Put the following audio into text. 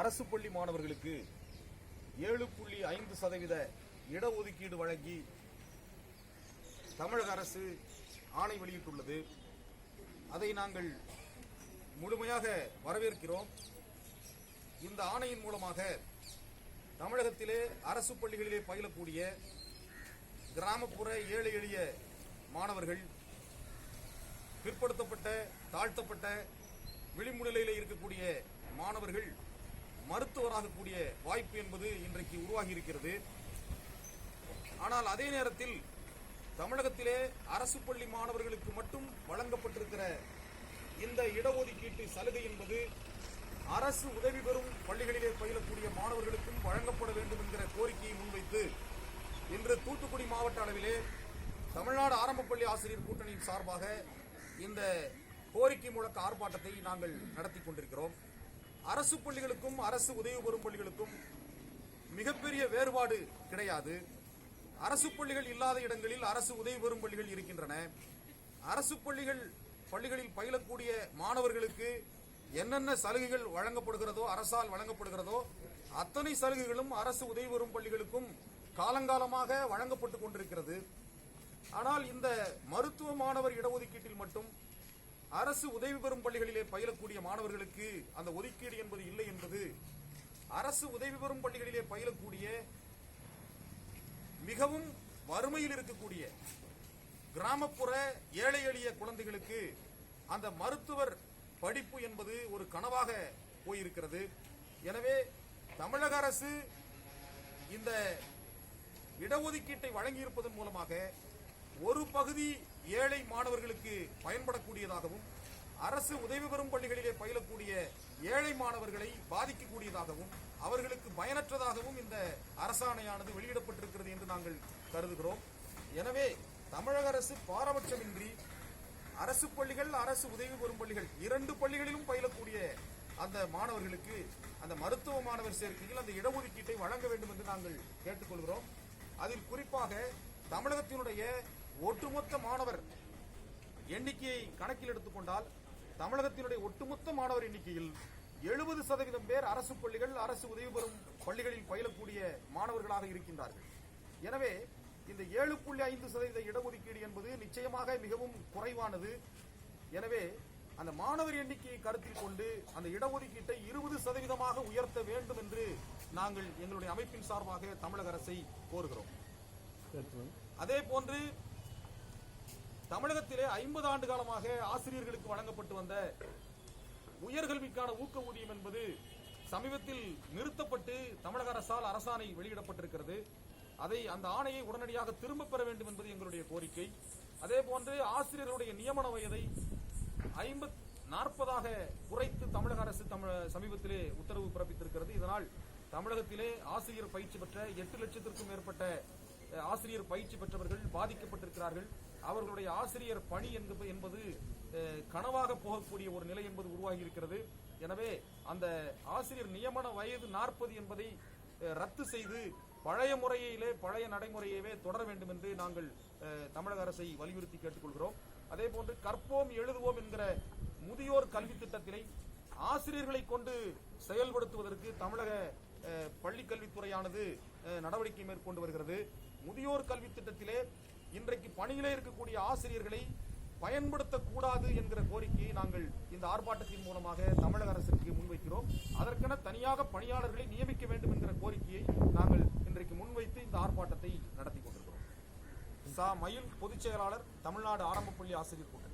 அரசு பள்ளி மாணவர்களுக்கு ஏழு புள்ளி ஐந்து சதவீத இடஒதுக்கீடு வழங்கி தமிழக அரசு ஆணை வெளியிட்டுள்ளது. அதை நாங்கள் முழுமையாக வரவேற்கிறோம். இந்த ஆணையின் மூலமாக தமிழகத்திலே அரசு பள்ளிகளிலே பயிலக்கூடிய கிராமப்புற ஏழை எளிய மாணவர்கள் பிற்படுத்தப்பட்ட தாழ்த்தப்பட்ட விளிம்புநிலையில் இருக்கக்கூடிய மாணவர்கள் மருத்துவராகக்கூடிய வாய்ப்பு என்பது இன்றைக்கு உருவாகி இருக்கிறது ஆனால் அதே நேரத்தில் தமிழகத்திலே அரசு பள்ளி மாணவர்களுக்கு மட்டும் வழங்கப்பட்டிருக்கிற இந்த இடஒதுக்கீட்டு சலுகை என்பது அரசு உதவி பெறும் பள்ளிகளிலே பயிலக்கூடிய மாணவர்களுக்கும் வழங்கப்பட வேண்டும் என்கிற கோரிக்கையை முன்வைத்து இன்று தூத்துக்குடி மாவட்ட அளவிலே தமிழ்நாடு ஆரம்ப பள்ளி ஆசிரியர் கூட்டணியின் சார்பாக இந்த கோரிக்கை முழக்க ஆர்ப்பாட்டத்தை நாங்கள் நடத்தி கொண்டிருக்கிறோம். அரசு பள்ளிகளுக்கும் அரசு உதவி பெறும் பள்ளிகளுக்கும் மிகப்பெரிய வேறுபாடு கிடையாது. அரசு பள்ளிகள் இல்லாத இடங்களில் அரசு உதவி பெறும் பள்ளிகள் இருக்கின்றன. அரசு பள்ளிகள் பள்ளிகளில் பயிலக்கூடிய மாணவர்களுக்கு என்னென்ன சலுகைகள் வழங்கப்படுகிறதோ அரசால் வழங்கப்படுகிறதோ அத்தனை சலுகைகளும் அரசு உதவி பெறும் பள்ளிகளுக்கும் காலங்காலமாக வழங்கப்பட்டு கொண்டிருக்கிறது. ஆனால் இந்த மருத்துவ மாணவர் இடஒதுக்கீட்டில் மட்டும் அரசு உதவி பெறும் பள்ளிகளிலே பயிலக்கூடிய மாணவர்களுக்கு அந்த ஒதுக்கீடு என்பது இல்லை என்பது அரசு உதவி பெறும் பள்ளிகளிலே பயிலக்கூடிய மிகவும் வறுமையில் இருக்கக்கூடிய கிராமப்புற ஏழை எளிய குழந்தைகளுக்கு அந்த மருத்துவர் படிப்பு என்பது ஒரு கனவாக போயிருக்கிறது. எனவே தமிழக அரசு இந்த இடஒதுக்கீட்டை வழங்கியிருப்பதன் மூலமாக ஒரு பகுதி ஏழை மாணவர்களுக்கு பயன்படக்கூடியதாகவும் அரசு உதவி பெறும் பள்ளிகளிலே பயிலக்கூடிய ஏழை மாணவர்களை பாதிக்கக்கூடியதாகவும் அவர்களுக்கு பயனற்றதாகவும் இந்த அரசாணையானது வெளியிடப்பட்டிருக்கிறது என்று நாங்கள் கருதுகிறோம். எனவே தமிழக அரசு பாரபட்சமின்றி அரசு பள்ளிகள் அரசு உதவி பெறும் பள்ளிகள் இரண்டு பள்ளிகளிலும் பயிலக்கூடிய அந்த மாணவர்களுக்கு அந்த மருத்துவ மாணவர் சேர்க்கையில் அந்த இடஒதுக்கீட்டை வழங்க வேண்டும் என்று நாங்கள் கேட்டுக்கொள்கிறோம். அதில் குறிப்பாக தமிழகத்தினுடைய ஒட்டுமொத்த மாணவர் எண்ணிக்கையை கணக்கில் எடுத்துக்கொண்டால் தமிழகத்தினுடைய ஒட்டுமொத்த மாணவர் எண்ணிக்கையில் எழுபது சதவீதம் பேர் அரசு பள்ளிகள் அரசு உதவி பெறும் பள்ளிகளில் பயிலக்கூடிய மாணவர்களாக இருக்கின்றார்கள். எனவே இந்த ஏழு புள்ளி ஐந்து சதவீத இடஒதுக்கீடு என்பது நிச்சயமாக மிகவும் குறைவானது. எனவே அந்த மாணவர் எண்ணிக்கையை கருத்தில் கொண்டு அந்த இடஒதுக்கீட்டை இருபது சதவீதமாக உயர்த்த வேண்டும் என்று நாங்கள் எங்களுடைய அமைப்பின் சார்பாக தமிழக அரசை கோருகிறோம். அதே போன்று தமிழகத்திலே ஐம்பது ஆண்டு காலமாக ஆசிரியர்களுக்கு வழங்கப்பட்டு வந்த உயர்கல்விக்கான ஊக்க ஊதியம் என்பது சமீபத்தில் நிறுத்தப்பட்டு தமிழக அரசால் அரசாணை வெளியிடப்பட்டிருக்கிறது. அதை அந்த ஆணையை உடனடியாக திரும்ப பெற வேண்டும் என்பது எங்களுடைய கோரிக்கை. அதே போன்று ஆசிரியர்களுடைய நியமன வயதை ஐம்பத் நாற்பதாக குறைத்து தமிழக அரசு தமிழ சமீபத்திலே உத்தரவு பிறப்பித்திருக்கிறது. இதனால் தமிழகத்திலே ஆசிரியர் பயிற்சி பெற்ற எட்டு லட்சத்திற்கும் மேற்பட்ட ஆசிரியர் பயிற்சி பெற்றவர்கள் பாதிக்கப்பட்டிருக்கிறார்கள். அவர்களுடைய ஆசிரியர் பணி என்பது என்பது கனவாக போகக்கூடிய ஒரு நிலை என்பது உருவாகி இருக்கிறது எனவே அந்த ஆசிரியர் நியமன வயது நாற்பது என்பதை ரத்து செய்து பழைய முறையிலே பழைய நடைமுறையவே தொடர வேண்டும் என்று நாங்கள் தமிழக அரசை வலியுறுத்தி கேட்டுக்கொள்கிறோம். அதே போன்று கற்போம் எழுதுவோம் என்கிற முதியோர் கல்வி திட்டத்தினை ஆசிரியர்களை கொண்டு செயல்படுத்துவதற்கு தமிழக பள்ளிக்கல்வித்துறையானது கல்வித்துறையானது நடவடிக்கை மேற்கொண்டு வருகிறது. முதியோர் கல்வி திட்டத்திலே இன்றைக்கு பணியிலே இருக்கக்கூடிய ஆசிரியர்களை பயன்படுத்தக்கூடாது என்கிற கோரிக்கையை நாங்கள் இந்த ஆர்ப்பாட்டத்தின் மூலமாக தமிழக அரசுக்கு முன்வைக்கிறோம். அதற்கென தனியாக பணியாளர்களை நியமிக்க வேண்டும் என்கிற கோரிக்கையை நாங்கள் இன்றைக்கு முன்வைத்து இந்த ஆர்ப்பாட்டத்தை நடத்தி கொண்டிருக்கிறோம். சா. மயில் பொதுச் செயலாளர் தமிழ்நாடு ஆரம்ப பள்ளி ஆசிரியர் கூட்டணி